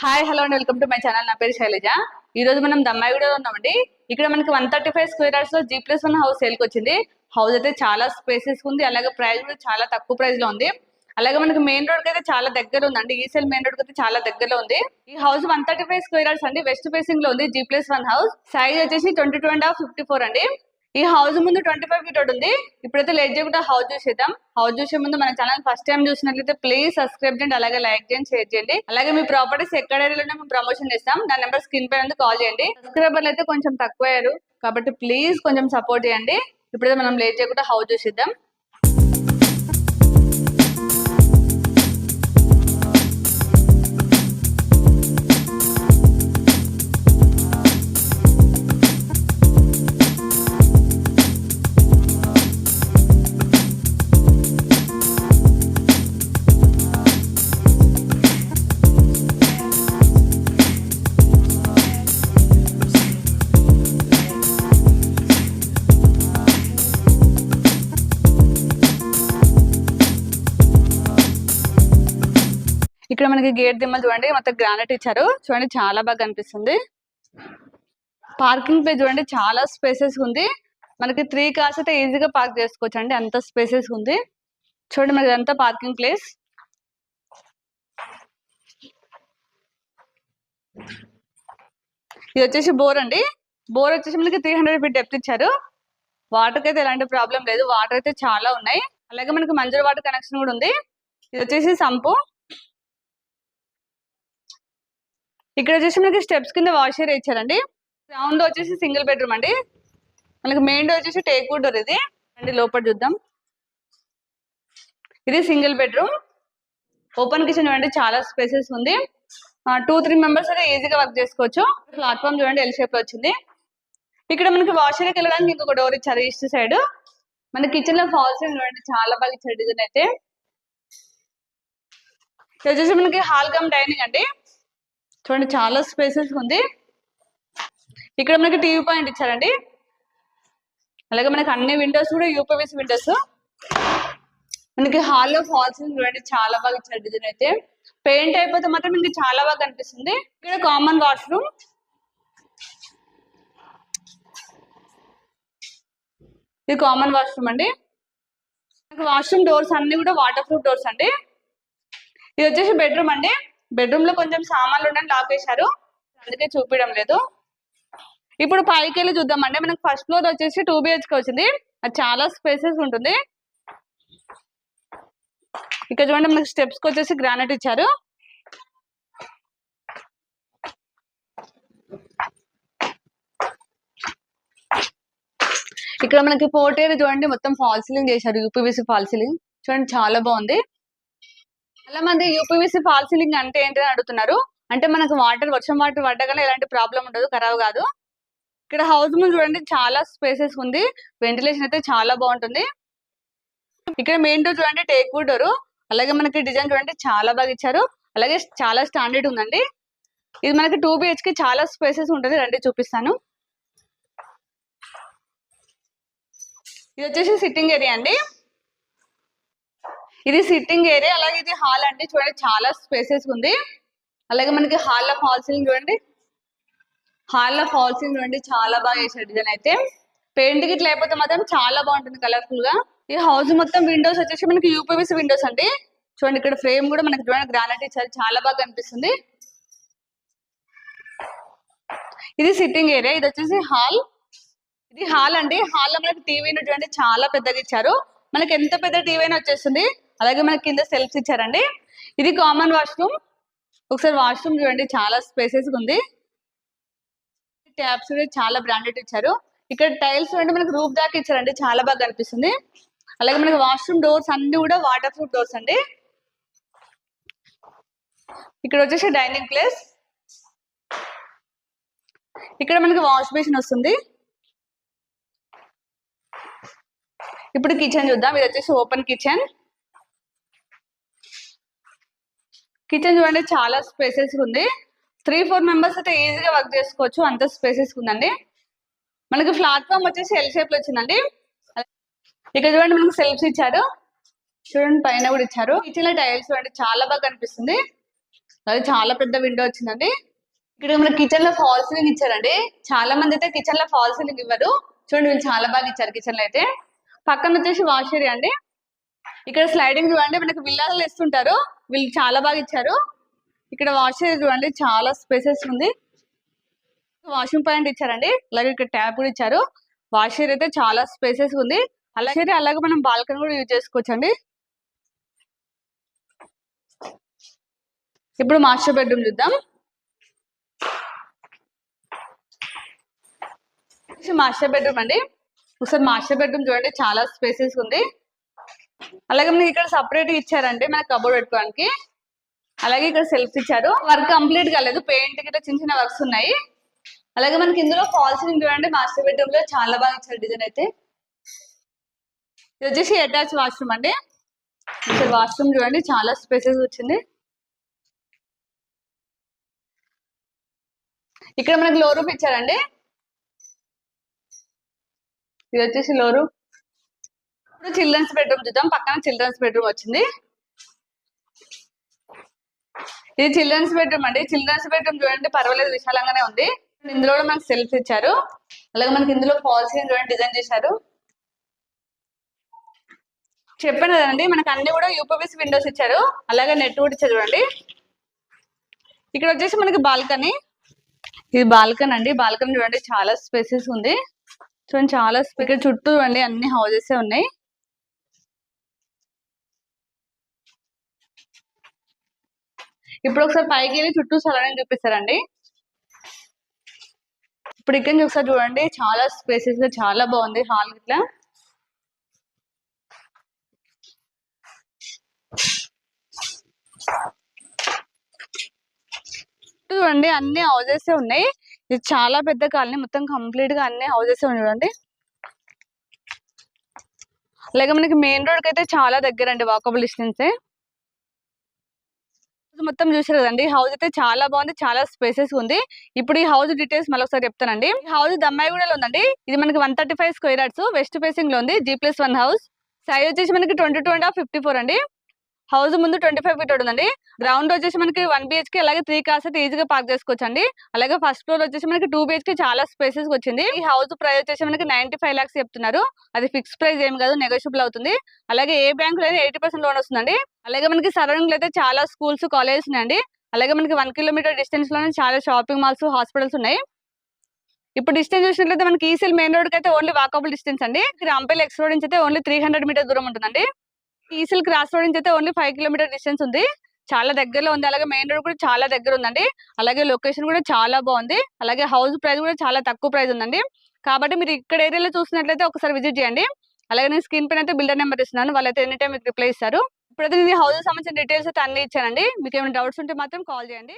Hi hello and. Welcome to my channel. నా పేరు శైలజ. ఈ రోజు మనం దమ్మాయిగూడలో ఉన్నామండి. ఇక్కడ మనకి వన్ థర్టీ ఫైవ్ స్క్వేర్ యార్డ్స్లో జీ ప్లస్ వన్ హౌస్ సేల్కి వచ్చింది. హౌస్ అయితే చాలా స్పేసెస్ ఉంది. అలాగే ప్రైస్ కూడా చాలా తక్కువ ప్రైస్లో ఉంది. అలాగే మనకి మెయిన్ రోడ్కి అయితే చాలా దగ్గర ఉందండి. ఈ సెల్ మెయిన్ రోడ్కి అయితే చాలా దగ్గరలో ఉంది. ఈ house one thirty five square yards అండి. వెస్ట్ ఫేసింగ్లో ఉంది G plus one house. Size వచ్చేసి twenty two and half fifty four అండి. ఈ హౌస్ ముందు ట్వంటీ ఫైవ్ ఫీట్ ఒకటి ఉంది. ఇప్పుడైతే లేట్ చేయకుండా హౌస్ చూసేద్దాం. హౌస్ చూసే ముందు మన ఛానల్ ఫస్ట్ టైం చూసినట్లయితే ప్లీజ్ సబ్స్క్రైబ్ చేయండి అలాగే లైక్ చేయండి షేర్ చేయండి. అలాగే మీ ప్రాపర్టీస్ ఎక్కడ ఏరియాలో మేము ప్రమోషన్ చేస్తాం. నా నెంబర్ స్క్రీన్ పైన కాల్ చేయండి. సబ్స్క్రైబర్లు అయితే కొంచెం తక్కువ అయ్యారు కాబట్టి ప్లీజ్ కొంచెం సపోర్ట్ చేయండి. ఇప్పుడైతే మనం లేట్ చేయకుండా హౌస్ చూసేద్దాం. ఇక్కడ మనకి గేట్ దిమ్మలు చూడండి మొత్తం గ్రానైట్ ఇచ్చారు. చూడండి చాలా బాగా కనిపిస్తుంది. పార్కింగ్ ప్లేస్ చూడండి చాలా స్పేసెస్ ఉంది. మనకి త్రీ కార్స్ అయితే ఈజీగా పార్క్ చేసుకోవచ్చు అండి అంత స్పేసెస్ ఉంది. చూడండి మనకి అంతా పార్కింగ్ ప్లేస్ ఇది వచ్చేసి బోర్ అండి. బోర్ వచ్చేసి మనకి త్రీ హండ్రెడ్ ఫీట్ డెప్త్ ఇచ్చారు. వాటర్ అయితే ఎలాంటి ప్రాబ్లం లేదు. వాటర్ అయితే చాలా ఉన్నాయి. అలాగే మనకి మంజూరు వాటర్ కనెక్షన్ కూడా ఉంది. ఇది వచ్చేసి సంపు. ఇక్కడ వచ్చేసి మనకి స్టెప్స్ కింద వాష్ ఏరియా ఇచ్చారండి. గ్రౌండ్ వచ్చేసి సింగిల్ బెడ్రూమ్ అండి. మనకి మెయిన్ డోర్ వచ్చేసి టేక్ వుడ్ డోర్ ఇది. అండి లోపల చూద్దాం. ఇది సింగిల్ బెడ్రూమ్. ఓపెన్ కిచెన్ చూడండి చాలా స్పేసెస్ ఉంది. టూ త్రీ మెంబర్స్ అయితే ఈజీగా వర్క్ చేసుకోవచ్చు. ప్లాట్ఫామ్ చూడండి ఎల్ షేప్లో వచ్చింది. ఇక్కడ మనకి వాషర్కి వెళ్ళడానికి ఇంకొక డోర్ ఇచ్చారు ఈస్ట్ సైడ్ మన కిచెన్లో ఫాల్స్ చూడండి చాలా బాగా ఇచ్చారు డిజైన్ అయితే. ఇది వచ్చేసి మనకి హాల్ కమ్ డైనింగ్ అండి. చూడండి చాలా స్పేసెస్ ఉంది. ఇక్కడ మనకి టీవీ పాయింట్ ఇచ్చారండి. అలాగే మనకి అన్ని విండోస్ కూడా యూపీవీస్ విండోస్ మనకి హాల్లో ఫాల్స్ చూడండి చాలా బాగా ఇచ్చారు డిజైన్ అయితే. పెయింట్ అయిపోతే మాత్రం మనకి చాలా బాగా కనిపిస్తుంది. ఇక్కడ కామన్ వాష్రూమ్ ఇది కామన్ వాష్రూమ్ అండి. వాష్రూమ్ డోర్స్ అన్ని కూడా వాటర్ ప్రూఫ్ డోర్స్ అండి. ఇది వచ్చేసి బెడ్రూమ్ అండి. బెడ్రూమ్లో కొంచెం సామాన్లు ఉండని లాక్ వేశారు అందుకే చూపించడం లేదు. ఇప్పుడు పైకి వెళ్ళి చూద్దామండి మనకి ఫస్ట్ ఫ్లోర్ వచ్చేసి టూ బిహెచ్కే వచ్చింది. అది చాలా స్పేసెస్ ఉంటుంది. ఇక్కడ చూడండి మనకి స్టెప్స్కి వచ్చేసి గ్రానైట్ ఇచ్చారు. ఇక్కడ మనకి పోర్టేర్ చూడండి మొత్తం ఫాల్ సీలింగ్ చేశారు. UPVC false ceiling. చూడండి చాలా బాగుంది. చాలా మంది యూపీవీసీ ఫాల్ సీలింగ్ అంటే ఏంటి అని అడుగుతున్నారు. అంటే మనకు వాటర్ వర్షం వాటర్ పడ్డగానే ఎలాంటి ప్రాబ్లం ఉండదు ఖరాబ్ కాదు. ఇక్కడ హౌస్ ముందు చూడండి చాలా స్పేసెస్ ఉంది. వెంటిలేషన్ అయితే చాలా బాగుంటుంది. ఇక్కడ మెయిన్ డోర్ చూడండి టేక్ వుడ్ డోర్ అలాగే మనకి డిజైన్ చూడండి చాలా బాగా ఇచ్చారు. అలాగే చాలా స్టాండర్డ్ ఉందండి. ఇది మనకి టూ బిహెచ్కి చాలా స్పేసెస్ ఉంటుంది. రండి చూపిస్తాను. ఇది వచ్చేసి సిట్టింగ్ ఏరియా అండి. ఇది సిట్టింగ్ ఏరియా అలాగే ఇది హాల్ అండి. చూడండి చాలా స్పేసెస్ ఉంది. అలాగే మనకి హాల్ ఆఫ్ హాల్ సీలింగ్ చూడండి. హాల్ ఆఫ్ హాల్ సీలింగ్ చూడండి చాలా బాగా చేశారు డిజైన్ అయితే. పెయింట్ గిట్ లేకపోతే మాత్రం చాలా బాగుంటుంది కలర్ఫుల్గా. ఈ హౌస్ మొత్తం విండోస్ వచ్చేసి మనకి యూపీవీసీ విండోస్ అండి. చూడండి ఇక్కడ ఫ్రేమ్ కూడా మనకి చూడండి గ్రానైట్ ఇచ్చారు చాలా బాగా కనిపిస్తుంది. ఇది సిట్టింగ్ ఏరియా ఇది వచ్చేసి హాల్ ఇది హాల్ అండి. హాల్లో మనకి టీవీ చూడండి చాలా పెద్దగా ఇచ్చారు. మనకి ఎంత పెద్ద టీవీ అయినా వచ్చేస్తుంది. అలాగే మనకి కింద సెల్ఫ్స్ ఇచ్చారండి. ఇది కామన్ వాష్రూమ్. ఒకసారి వాష్రూమ్ చూడండి చాలా స్పేసెస్ ఉంది. ట్యాబ్స్ కూడా చాలా బ్రాండెడ్ ఇచ్చారు. ఇక్కడ టైల్స్ అంటే మనకి రూప్ దాకా ఇచ్చారండి చాలా బాగా కనిపిస్తుంది. అలాగే మనకి వాష్రూమ్ డోర్స్ అన్ని కూడా వాటర్ ప్రూఫ్ డోర్స్ అండి. ఇక్కడ వచ్చేసి డైనింగ్ ప్లేస్ ఇక్కడ మనకి వాష్ బేసిన్ వస్తుంది. ఇప్పుడు కిచెన్ చూద్దాం. ఇది వచ్చేసి ఓపెన్ కిచెన్ కిచెన్ చూడండి చాలా స్పేసెస్ ఉంది. త్రీ ఫోర్ మెంబర్స్ అయితే ఈజీగా వర్క్ చేసుకోవచ్చు. అంత స్పేసెస్ ఉందండి. మనకి ప్లాట్ఫామ్ వచ్చేసి ఎల్ షేప్లో వచ్చిందండి. ఇక్కడ చూడండి మనకి సెల్ఫ్స్ ఇచ్చారు. చూడండి పైన కూడా ఇచ్చారు. కిచెన్లో టైల్స్ చూడండి చాలా బాగా కనిపిస్తుంది. అది చాలా పెద్ద విండో వచ్చిందండి. ఇక్కడ మన కిచెన్లో ఫాల్ సీలింగ్ ఇచ్చారండి. చాలా మంది అయితే కిచెన్లో ఫాల్ సీలింగ్ ఇవ్వరు. చూడండి వీళ్ళు చాలా బాగా ఇచ్చారు కిచెన్లో అయితే. పక్కన వచ్చేసి వాష్ ఏరియా అండి. ఇక్కడ స్లైడింగ్ చూడండి మనకి విల్లాలు ఇస్తుంటారు వీళ్ళు చాలా బాగా ఇచ్చారు. ఇక్కడ వాష్ చూడండి చాలా స్పేసెస్ ఉంది. వాషింగ్ పాయింట్ ఇచ్చారండి. అలాగే ఇక్కడ ట్యాప్ కూడా ఇచ్చారు. వాష్ ఏరియా అయితే చాలా స్పేసెస్ ఉంది. అలాగే అలాగే మనం బాల్కనీ కూడా యూజ్ చేసుకోవచ్చు అండి ఇప్పుడు మాస్టర్ బెడ్రూమ్ చూద్దాం. మాస్టర్ బెడ్రూమ్ అండి. ఒకసారి మాస్టర్ బెడ్రూమ్ చూడండి చాలా స్పేసెస్ ఉంది. అలాగే మనకి ఇక్కడ సపరేట్ ఇచ్చారండి మన కబోర్డ్ పెట్టుకోవడానికి. అలాగే ఇక్కడ సెల్ఫ్ ఇచ్చారు. వర్క్ కంప్లీట్ కాలేదు. పెయింట్ గిట్ట చిన్న చిన్న వర్క్స్ ఉన్నాయి. అలాగే మనకి ఇందులో ఫాల్సింగ్ చూడండి. మాస్టర్ బెడ్రూమ్లో చాలా బాగా ఇచ్చారు డిజైన్ అయితే. ఇది వచ్చేసి అటాచ్ వాష్రూమ్ అండి. ఇక్కడ వాష్రూమ్ చూడండి. చాలా స్పేసెస్ వచ్చింది. ఇక్కడ మనకి లో రూమ్ ఇచ్చారండి. ఇది వచ్చేసి లో రూమ్ ఇప్పుడు చిల్డ్రన్స్ బెడ్రూమ్ చూద్దాం. పక్కన చిల్డ్రన్స్ బెడ్రూమ్ వచ్చింది. ఇది చిల్డ్రన్స్ బెడ్రూమ్ అండి. చిల్డ్రన్స్ బెడ్రూమ్ చూడండి పర్వాలేదు విశాలంగానే ఉంది. ఇందులో కూడా మనకి సెల్ఫ్ ఇచ్చారు. అలాగే మనకి ఇందులో ఫాల్స్ చూడండి డిజైన్ చేశారు. చెప్పాను కదండి మనకి అన్ని కూడా యూపీఎస్ విండోస్ ఇచ్చారు. అలాగే నెట్ కూడా ఇచ్చారు చూడండి. ఇక్కడ వచ్చేసి మనకి బాల్కనీ. ఇది బాల్కనీ అండి. బాల్కనీ చూడండి చాలా స్పేసెస్ ఉంది. చూడండి చాలా ఇక్కడ చుట్టూ చూడండి అన్ని హౌజెస్ ఉన్నాయి. ఇప్పుడు ఒకసారి పైకి వెళ్ళి చుట్టూ సరౌండింగ్ చూపిస్తారండి. ఇప్పుడు ఇక్కడ నుంచి ఒకసారి చూడండి. చాలా స్పేసెస్ చాలా బాగుంది హాల్ ఇట్లా. చూడండి అన్ని హౌజెస్ ఉన్నాయి. ఇది చాలా పెద్ద కాలనీ. మొత్తం కంప్లీట్గా అన్ని హౌజెస్ ఉన్నాయి చూడండి. అలాగే మనకి మెయిన్ రోడ్కి అయితే చాలా దగ్గర అండి వాకబుల్ డిస్టెన్సే మొత్తం చూసారు కదండి హౌస్ అయితే చాలా బాగుంది. చాలా స్పేసెస్ ఉంది. ఇప్పుడు ఈ హౌస్ డీటెయిల్స్ మళ్ళీ ఒకసారి చెప్తానండి హౌస్ హౌస్ దమ్మాయిగూడలో ఉందండి. ఇది మనకి one thirty five square yards. West ఫేసింగ్లో ఉంది. G plus one house. Size వచ్చేసి మనకి twenty two and half fifty four అండి. హౌస్ ముందు ట్వంటీ ఫైవ్ ఫీట్ ఉందండి. గ్రౌండ్ వచ్చేసి మనకి వన్ బిహెచ్కే అలాగే త్రీ కార్స్ అయితే ఈజీగా పార్క్ చేసుకోవచ్చు అండి అలాగే ఫస్ట్ ఫ్లోర్ వచ్చేసి మనకి టూ బిహెచ్కే చాలా స్పేసెస్ వచ్చింది. ఈ హౌస్ ప్రైస్ వచ్చేసి మనకి నైన్టీ ఫైవ్ లాక్స్ చెప్తున్నారు. అది ఫిక్స్ ప్రైస్ ఏం కాదు నెగోషియబుల్ అవుతుంది. అలాగే ఏ బ్యాంకు లో ఎయిటీ పర్సెంట్ లోన్ వస్తుందండి. అలాగే మనకి సరౌండింగ్ అయితే చాలా స్కూల్స్ కాలేజెస్ ఉన్నాయండి. అలాగే మనకి వన్ కిలోమీటర్ డిస్టెన్స్లోనే చాలా షాపింగ్ మాల్స్ హాస్పిటల్స్ ఉన్నాయి. ఇప్పుడు డిస్టెన్స్ చూసినట్లయితే మనకి ఈసీఎల్ మెయిన్ రోడ్కి అయితే ఓన్లీ వాకబుల్ డిస్టెన్స్ అండి. రాంపల్లి ఎక్స్ రోడ్ నుంచి అయితే ఓన్లీ త్రీ హండ్రెడ్ మీటర్ దూరం ఉంటుందండి. ఈసీఎల్ క్రాస్ రోడ్ నుంచి అయితే ఓన్లీ ఫైవ్ కిలోమీటర్ డిస్టెన్స్ ఉంది. చాలా దగ్గరలో ఉంది. అలాగే మెయిన్ రోడ్ కూడా చాలా దగ్గర ఉందండి. అలాగే లొకేషన్ కూడా చాలా బాగుంది. అలాగే హౌస్ ప్రైస్ కూడా చాలా తక్కువ ప్రైస్ ఉందండి. కాబట్టి మీరు ఇక్కడ ఏరియాలో చూసినట్లయితే ఒకసారి విజిట్ చేయండి. అలాగే నేను స్క్రీన్ పైన అయితే బిల్డర్ నెంబర్ ఇస్తున్నాను. వాళ్ళైతే ఎనీ టైం మీకు రిప్లై ఇస్తారు. ఇప్పుడైతే నేను హౌస్ సంబంధించిన డీటెయిల్స్ అయితే అన్ని ఇచ్చానండి. మీకు ఏమైనా డౌట్స్ ఉంటే మాత్రం కాల్ చేయండి.